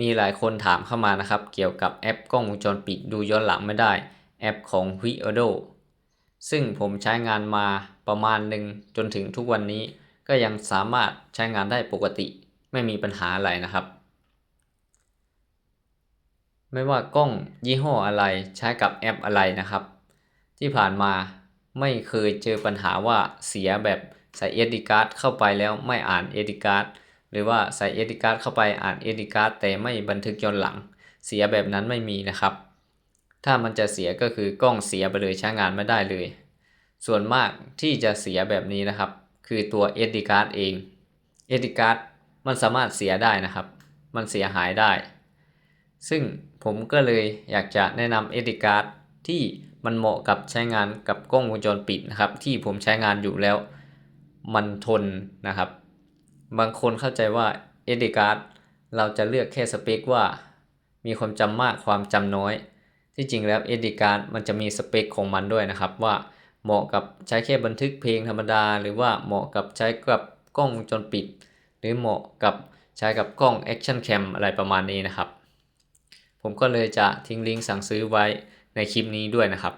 มีหลายคนถามเข้ามานะครับ เกี่ยวกับแอปกล้องวงจรปิดดูย้อนหลังไม่ได้ แอปของ v i o d o ซึ่งผมใช้งานมาประมาณหนึ่งจนถึงทุกวันนี้ ก็ยังสามารถใช้งานได้ปกติ ไม่มีปัญหาอะไรนะครับ ไม่ว่ากล้องยี่ห้ออะไรใช้กับแอปอะไรนะครับ ที่ผ่านมาไม่เคยเจอปัญหาว่าเสียแบบใส่เอดีการ์ดเข้าไปแล้วไม่อ่านเอดีการ์ด หรือว่าใส่เอดีการ์ดเข้าไปอ่านเอดีการ์ดแต่ไม่บันทึกย้อนหลัง เสียแบบนั้นไม่มีนะครับ ถ้ามันจะเสียก็คือกล้องเสียไปเลยใช้งานไม่ได้เลย ส่วนมากที่จะเสียแบบนี้นะครับ คือตัวเอดีการ์ดเองเอดีการ์ดมันสามารถเสียได้นะครับ มันเสียหายได้ ซึ่งผมก็เลยอยากจะแนะนำเอดีการ์ดที่มันเหมาะกับใช้งานกับกล้องวงจรปิดนะครับ ที่ผมใช้งานอยู่แล้ว มันทนนะครับ บางคนเข้าใจว่าเอดีการ์ดเราจะเลือกแค่สเปคว่า มีความจำมากความจำน้อย ที่จริงแล้วเอดีการ์ดมันจะมีสเปคของมันด้วยนะครับว่าเหมาะกับใช้แค่บันทึกเพลงธรรมดา หรือว่าเหมาะกับใช้กับกล้องวงจรปิด หรือเหมาะกับใช้กับกล้องแอคชั่นแคมอะไรประมาณนี้นะครับ ผมก็เลยจะทิ้งลิงก์สั่งซื้อไว้ในคลิปนี้ด้วยนะครับ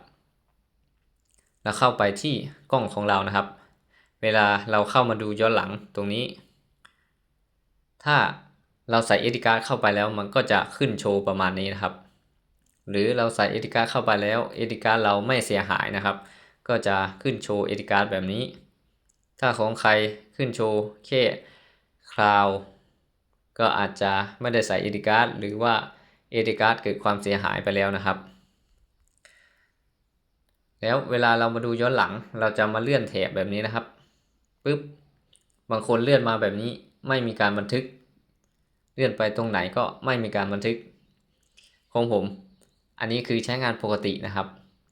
แล้วเข้าไปที่กล้องของเรานะครับ เวลาเราเข้ามาดูย้อนหลังตรงนี้ ถ้าเราใส่เอดิการ์ดเข้าไปแล้วมันก็จะขึ้นโชว์ประมาณนี้นะครับ หรือเราใส่เอดิการ์ดเข้าไปแล้วเอดิการ์ดเราไม่เสียหายนะครับ ก็จะขึ้นโชว์เอดิการ์ดแบบนี้ ถ้าของใครขึ้นโชว์แค่คราวก็อาจจะไม่ได้ใส่เอดิการ์ดหรือว่าเอดิการ์ดเกิดความเสียหายไปแล้วนะครับ แล้วเวลาเรามาดูย้อนหลังเราจะมาเลื่อนแถบแบบนี้นะครับปึ๊บบางคนเลื่อนมาแบบนี้ ไม่มีการบันทึก เลื่อนไปตรงไหนก็ไม่มีการบันทึก ของผม อันนี้คือใช้งานปกตินะครับ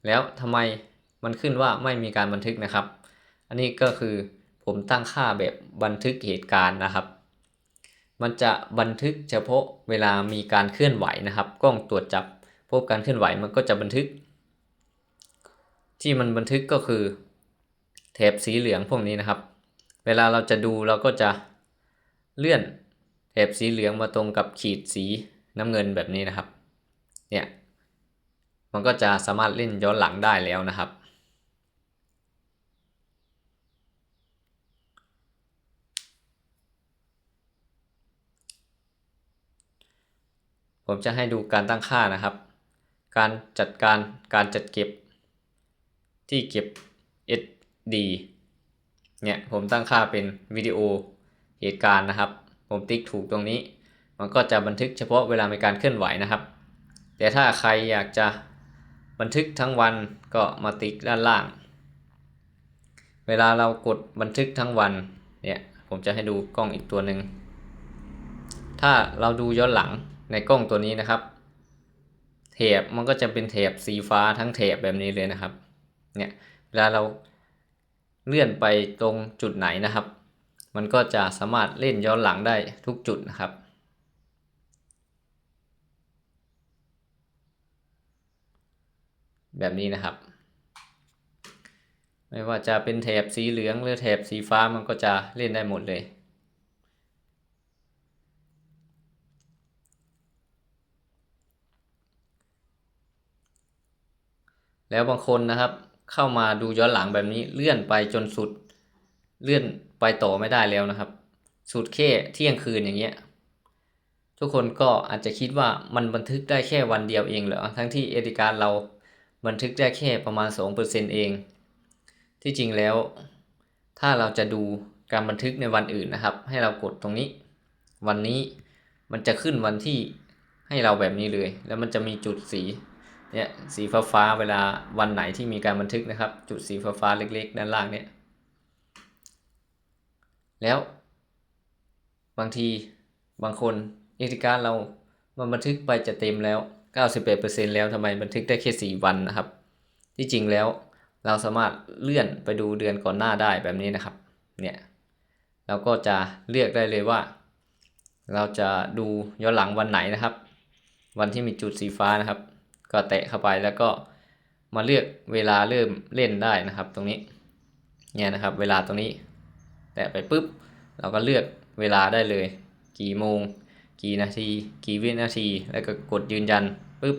แล้วทำไมมันขึ้นว่าไม่มีการบันทึกนะครับ อันนี้ก็คือผมตั้งค่าแบบบันทึกเหตุการณ์นะครับ มันจะบันทึกเฉพาะเวลามีการเคลื่อนไหวนะครับ กล้องตรวจจับพบการเคลื่อนไหวมันก็จะบันทึก ที่มันบันทึกก็คือแถบสีเหลืองพวกนี้นะครับ เวลาเราจะดูเราก็จะ เลื่อนแถบสีเหลืองมาตรงกับขีดสีน้ำเงินแบบนี้นะครับ เนี่ย มันก็จะสามารถเล่นย้อนหลังได้แล้วนะครับ ผมจะให้ดูการตั้งค่านะครับ การจัดการการจัดเก็บที่เก็บ SD เนี่ย ผมตั้งค่าเป็นวิดีโอ เหตุการณ์นะครับ ผมติ๊กถูกตรงนี้ มันก็จะบันทึกเฉพาะเวลามีการเคลื่อนไหวนะครับ แต่ถ้าใครอยากจะบันทึกทั้งวันก็มาติ๊กด้านล่าง เวลาเรากดบันทึกทั้งวันเนี่ยผมจะให้ดูกล้องอีกตัวหนึ่งถ้าเราดูย้อนหลังในกล้องตัวนี้นะครับแถบมันก็จะเป็นแถบสีฟ้าทั้งแถบแบบนี้เลยนะครับเนี่ยเวลาเราเลื่อนไปตรงจุดไหนนะครับ มันก็จะสามารถเล่นย้อนหลังได้ทุกจุดนะครับ แบบนี้นะครับ ไม่ว่าจะเป็นแถบสีเหลืองหรือแถบสีฟ้ามันก็จะเล่นได้หมดเลยแล้วบางคนนะครับเข้ามาดูย้อนหลังแบบนี้เลื่อนไปจนสุด เลื่อนไปต่อไม่ได้แล้วนะครับ สุดแค่เที่ยงคืนอย่างเงี้ย ทุกคนก็อาจจะคิดว่ามันบันทึกได้แค่วันเดียวเองเหรอ ทั้งที่เอดิการเราบันทึกได้แค่ประมาณ2%เอง ที่จริงแล้ว ถ้าเราจะดูการบันทึกในวันอื่นนะครับ ให้เรากดตรงนี้ วันนี้มันจะขึ้นวันที่ให้เราแบบนี้เลย แล้วมันจะมีจุดสีเนี่ยสีฟ้าฟ้าเวลาวันไหนที่มีการบันทึกนะครับ จุดสีฟ้าฟ้าเล็ก ๆ ด้านล่างเนี่ย แล้ว บางทีบางคนเอติการเรามันบันทึกไปจะเต็มแล้ว 98%แล้วทำไมบันทึกได้แค่4วันนะครับ ที่จริงแล้วเราสามารถเลื่อนไปดูเดือนก่อนหน้าได้แบบนี้นะครับ เนี่ยเราก็จะเลือกได้เลยว่า เราจะดูย้อนหลังวันไหนนะครับ วันที่มีจุดสีฟ้านะครับ ก็แตะเข้าไปแล้วก็มาเลือกเวลาเริ่มเล่นได้นะครับ ตรงนี้ เนี่ยนะครับ เวลาตรงนี้ แตะไปปุ๊บ เราก็เลือกเวลาได้เลย กี่โมง กี่นาที กี่วินาที แล้วก็กดยืนยันปุ๊บ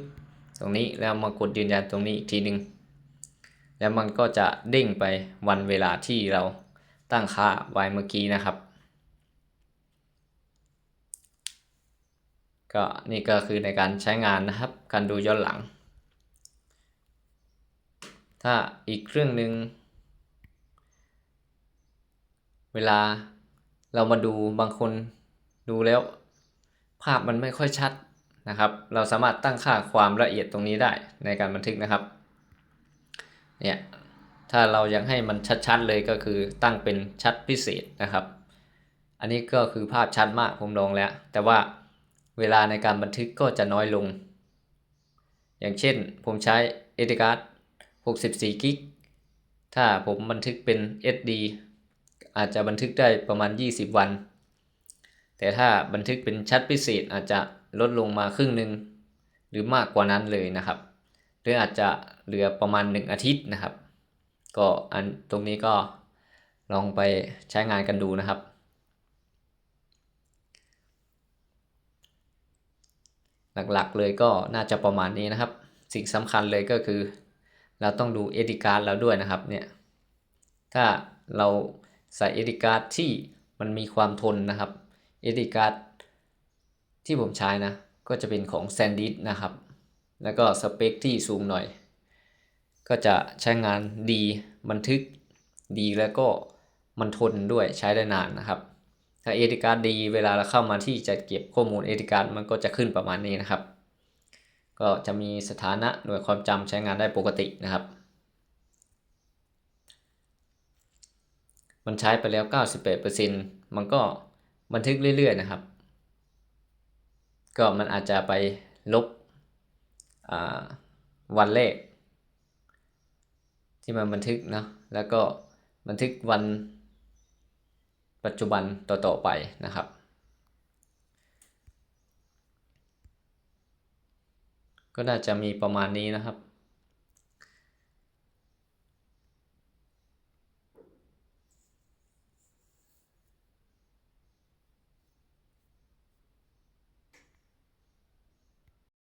ตรงนี้แล้วมากดยืนยันตรงนี้อีกทีหนึ่งแล้วมันก็จะเด้งไปวันเวลาที่เราตั้งค่าไว้เมื่อกี้นะครับ ก็นี่ก็คือในการใช้งานนะครับ การดูย้อนหลัง ถ้าอีกเครื่องหนึ่ง เวลาเรามาดูบางคนดูแล้ว ภาพมันไม่ค่อยชัดนะครับ เราสามารถตั้งค่าความละเอียดตรงนี้ได้ในการบันทึกนะครับเนี่ยถ้าเราอยากให้มันชัดๆเลยก็คือตั้งเป็นชัดพิเศษนะครับ อันนี้ก็คือภาพชัดมากผมลองแล้ว แต่ว่าเวลาในการบันทึกก็จะน้อยลง อย่างเช่นผมใช้ e d card 64กิกถ้าผมบันทึกเป็น SD อาจจะบันทึกได้ประมาณ 20 วัน แต่ถ้าบันทึกเป็นชัดพิเศษอาจจะลดลงมาครึ่งหนึ่งหรือมากกว่านั้นเลยนะครับ หรืออาจจะเหลือประมาณ 1 อาทิตย์นะครับ ก็อันตรงนี้ก็ลองไปใช้งานกันดูนะครับ หลักๆเลยก็น่าจะประมาณนี้นะครับ สิ่งสำคัญเลยก็คือ เราต้องดูเอดิการเราด้วยนะครับเนี่ยถ้าเรา ใส่เอดิการ์ดที่มันมีความทนนะครับเอดิการ์ดที่ผมใช้นะ ก็จะเป็นของ s a n d i s นะครับ แล้วก็สเปคที่สูงหน่อย ก็จะใช้งานดีบันทึกดีแล้วก็มันทนด้วยใช้ได้นานนะครับ ถ้าเอดิการ์ดดีเวลาเราเข้ามาที่จะเก็บข้อมูลเอดิการ์ดมันก็จะขึ้นประมาณนี้นะครับ ก็จะมีสถานะหน่วยความจำใช้งานได้ปกตินะครับ มันใช้ไปแล้ว 98%มันก็บันทึกเรื่อยๆนะครับ ก็มันอาจจะไปลบวันแรก ที่มันบันทึกเนาะแล้วก็บันทึกวันปัจจุบันต่อๆไปนะครับ ก็น่าจะมีประมาณนี้นะครับ